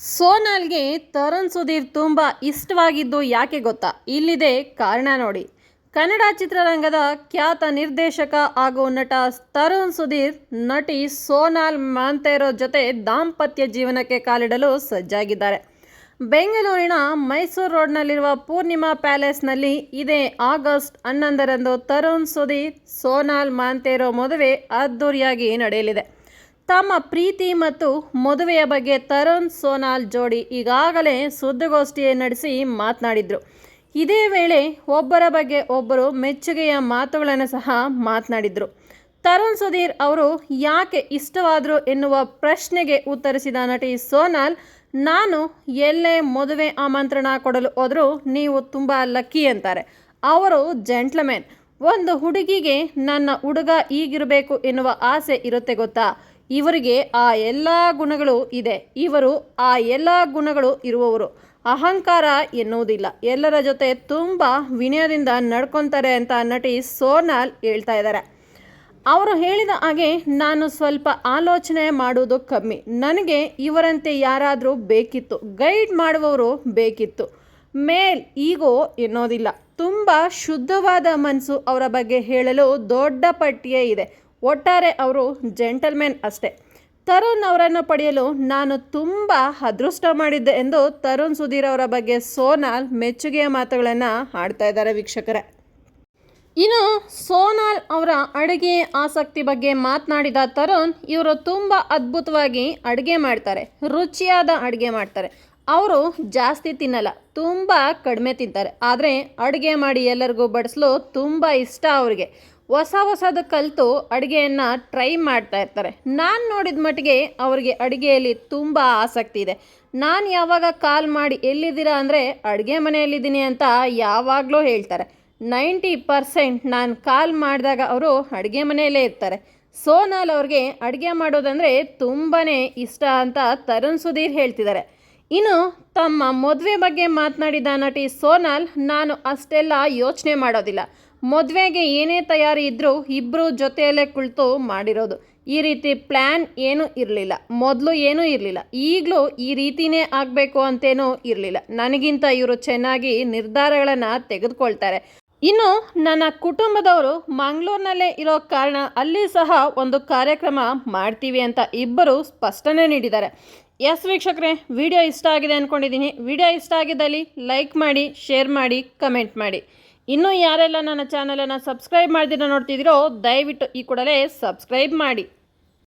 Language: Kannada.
ಸೋನಾಲ್ಗೆ ತರುಣ್ ಸುಧೀರ್ ತುಂಬ ಇಷ್ಟವಾಗಿದ್ದು ಯಾಕೆ ಗೊತ್ತಾ? ಇಲ್ಲಿದೆ ಕಾರಣ ನೋಡಿ. ಕನ್ನಡ ಚಿತ್ರರಂಗದ ಖ್ಯಾತ ನಿರ್ದೇಶಕ ಹಾಗೂ ನಟ ತರುಣ್ ಸುಧೀರ್ ನಟಿ ಸೋನಾಲ್ ಮಾಂತೇರೋ ಜೊತೆ ದಾಂಪತ್ಯ ಜೀವನಕ್ಕೆ ಕಾಲಿಡಲು ಸಜ್ಜಾಗಿದ್ದಾರೆ. ಬೆಂಗಳೂರಿನ ಮೈಸೂರು ರೋಡ್ನಲ್ಲಿರುವ ಪೂರ್ಣಿಮಾ ಪ್ಯಾಲೇಸ್ನಲ್ಲಿ ಇದೇ ಆಗಸ್ಟ್ ಹನ್ನೊಂದರಂದು ತರುಣ್ ಸುಧೀರ್, ಸೋನಾಲ್ ಮಾಂತೇರೋ ಮದುವೆ ಅದ್ದೂರಿಯಾಗಿ ನಡೆಯಲಿದೆ. ತಮ್ಮ ಪ್ರೀತಿ ಮತ್ತು ಮದುವೆಯ ಬಗ್ಗೆ ತರುಣ್ ಸೋನಾಲ್ ಜೋಡಿ ಈಗಾಗಲೇ ಸುದ್ದಿಗೋಷ್ಠಿ ನಡೆಸಿ ಮಾತನಾಡಿದ್ರು. ಇದೇ ವೇಳೆ ಒಬ್ಬರ ಬಗ್ಗೆ ಒಬ್ಬರು ಮೆಚ್ಚುಗೆಯ ಮಾತುಗಳನ್ನು ಸಹ ಮಾತನಾಡಿದ್ರು. ತರುಣ್ ಸುಧೀರ್ ಅವರು ಯಾಕೆ ಇಷ್ಟವಾದರು ಎನ್ನುವ ಪ್ರಶ್ನೆಗೆ ಉತ್ತರಿಸಿದ ನಟಿ ಸೋನಾಲ್, ನಾನು ಎಲ್ಲೇ ಮದುವೆ ಆಮಂತ್ರಣ ಕೊಡಲು ಹೋದರೂ ನೀವು ತುಂಬ ಲಕ್ಕಿ ಅಂತಾರೆ. ಅವರು ಜೆಂಟ್ಲಮೆನ್. ಒಂದು ಹುಡುಗಿಗೆ ನನ್ನ ಹುಡುಗ ಈಗಿರಬೇಕು ಎನ್ನುವ ಆಸೆ ಇರುತ್ತೆ ಗೊತ್ತಾ? ಇವರಿಗೆ ಆ ಎಲ್ಲ ಗುಣಗಳು ಇದೆ. ಇವರು ಆ ಎಲ್ಲ ಗುಣಗಳು ಇರುವವರು. ಅಹಂಕಾರ ಎನ್ನುವುದಿಲ್ಲ. ಎಲ್ಲರ ಜೊತೆ ತುಂಬ ವಿನಯದಿಂದ ನಡ್ಕೊತಾರೆ ಅಂತ ನಟಿ ಸೋನಾಲ್ ಹೇಳ್ತಾ ಇದ್ದಾರೆ. ಅವರು ಹೇಳಿದ ಹಾಗೆ ನಾನು ಸ್ವಲ್ಪ ಆಲೋಚನೆ ಮಾಡುವುದು ಕಮ್ಮಿ. ನನಗೆ ಇವರಂತೆ ಯಾರಾದರೂ ಬೇಕಿತ್ತು. ಗೈಡ್ ಮಾಡುವವರು ಬೇಕಿತ್ತು. ಮೇಲ್ ಈಗೋ ಎನ್ನೋದಿಲ್ಲ. ತುಂಬ ಶುದ್ಧವಾದ ಮನಸ್ಸು ಅವರ ಬಗ್ಗೆ ಹೇಳಲು ದೊಡ್ಡ ಪಟ್ಟಿಯೇ ಇದೆ. ಒಟ್ಟಾರೆ ಅವರು ಜೆಂಟಲ್ಮೆನ್ ಅಷ್ಟೇ. ತರುಣ್ ಅವರನ್ನು ಪಡೆಯಲು ನಾನು ತುಂಬ ಅದೃಷ್ಟ ಮಾಡಿದ್ದೆ ಎಂದು ತರುಣ್ ಸುಧೀರ್ ಅವರ ಬಗ್ಗೆ ಸೋನಾಲ್ ಮೆಚ್ಚುಗೆಯ ಮಾತುಗಳನ್ನು ಆಡ್ತಾ ಇದ್ದಾರೆ ವೀಕ್ಷಕರೇ. ಇನ್ನು ಸೋನಾಲ್ ಅವರ ಅಡುಗೆ ಆಸಕ್ತಿ ಬಗ್ಗೆ ಮಾತನಾಡಿದ ತರುಣ್, ಇವರು ತುಂಬ ಅದ್ಭುತವಾಗಿ ಅಡುಗೆ ಮಾಡ್ತಾರೆ, ರುಚಿಯಾದ ಅಡುಗೆ ಮಾಡ್ತಾರೆ. ಅವರು ಜಾಸ್ತಿ ತಿನ್ನಲ್ಲ, ತುಂಬ ಕಡಿಮೆ ತಿಂತಾರೆ. ಆದರೆ ಅಡುಗೆ ಮಾಡಿ ಎಲ್ಲರಿಗೂ ಬಡಿಸಲು ತುಂಬ ಇಷ್ಟ ಅವರಿಗೆ. ಹೊಸ ಹೊಸದು ಕಲಿತು ಅಡುಗೆಯನ್ನು ಟ್ರೈ ಮಾಡ್ತಾ ಇರ್ತಾರೆ. ನಾನು ನೋಡಿದ ಮಟ್ಟಿಗೆ ಅವರಿಗೆ ಅಡುಗೆಯಲ್ಲಿ ತುಂಬ ಆಸಕ್ತಿ ಇದೆ. ನಾನು ಯಾವಾಗ ಕಾಲ್ ಮಾಡಿ ಎಲ್ಲಿದ್ದೀರಾ ಅಂದರೆ, ಅಡುಗೆ ಮನೆಯಲ್ಲಿದ್ದೀನಿ ಅಂತ ಯಾವಾಗಲೂ ಹೇಳ್ತಾರೆ. ನೈಂಟಿ ಪರ್ಸೆಂಟ್ ನಾನು ಕಾಲ್ ಮಾಡಿದಾಗ ಅವರು ಅಡುಗೆ ಮನೆಯಲ್ಲೇ ಇರ್ತಾರೆ. ಸೋನಾಲ್ ಅವ್ರಿಗೆ ಅಡುಗೆ ಮಾಡೋದಂದರೆ ತುಂಬಾ ಇಷ್ಟ ಅಂತ ತರುಣ್ ಸುಧೀರ್ ಹೇಳ್ತಿದ್ದಾರೆ. ಇನ್ನು ತಮ್ಮ ಮದುವೆ ಬಗ್ಗೆ ಮಾತನಾಡಿದ ನಟಿ ಸೋನಾಲ್, ನಾನು ಅಷ್ಟೆಲ್ಲ ಯೋಚನೆ ಮಾಡೋದಿಲ್ಲ. ಮದುವೆಗೆ ಏನೇ ತಯಾರಿ ಇದ್ದರೂ ಇಬ್ಬರು ಜೊತೆಯಲ್ಲೇ ಕುಳಿತು ಮಾಡಿರೋದು. ಈ ರೀತಿ ಪ್ಲ್ಯಾನ್ ಏನೂ ಇರಲಿಲ್ಲ. ಮೊದಲು ಏನೂ ಇರಲಿಲ್ಲ. ಈಗಲೂ ಈ ರೀತಿನೇ ಆಗಬೇಕು ಅಂತೇನೂ ಇರಲಿಲ್ಲ. ನನಗಿಂತ ಇವರು ಚೆನ್ನಾಗಿ ನಿರ್ಧಾರಗಳನ್ನು ತೆಗೆದುಕೊಳ್ತಾರೆ. ಇನ್ನು ನನ್ನ ಕುಟುಂಬದವರು ಮಂಗಳೂರಿನಲ್ಲೇ ಇರೋ ಕಾರಣ ಅಲ್ಲಿ ಸಹ ಒಂದು ಕಾರ್ಯಕ್ರಮ ಮಾಡ್ತೀವಿ ಅಂತ ಇಬ್ಬರು ಸ್ಪಷ್ಟನೆ ನೀಡಿದ್ದಾರೆ. ಎಸ್ ವೀಕ್ಷಕರೇ, ವಿಡಿಯೋ ಇಷ್ಟ ಆಗಿದೆ ಅಂದ್ಕೊಂಡಿದ್ದೀನಿ ವಿಡಿಯೋ ಇಷ್ಟ ಆಗಿದ್ದಲ್ಲಿ ಲೈಕ್ ಮಾಡಿ, ಶೇರ್ ಮಾಡಿ, ಕಮೆಂಟ್ ಮಾಡಿ. ಇನ್ನೂ ಯಾರೆಲ್ಲ ನನ್ನ ಚಾನಲನ್ನು ಸಬ್ಸ್ಕ್ರೈಬ್ ಮಾಡಿದ್ರೆ ನೋಡ್ತಿದ್ದೀರೋ ದಯವಿಟ್ಟು ಈ ಕೂಡಲೇ ಸಬ್ಸ್ಕ್ರೈಬ್ ಮಾಡಿ.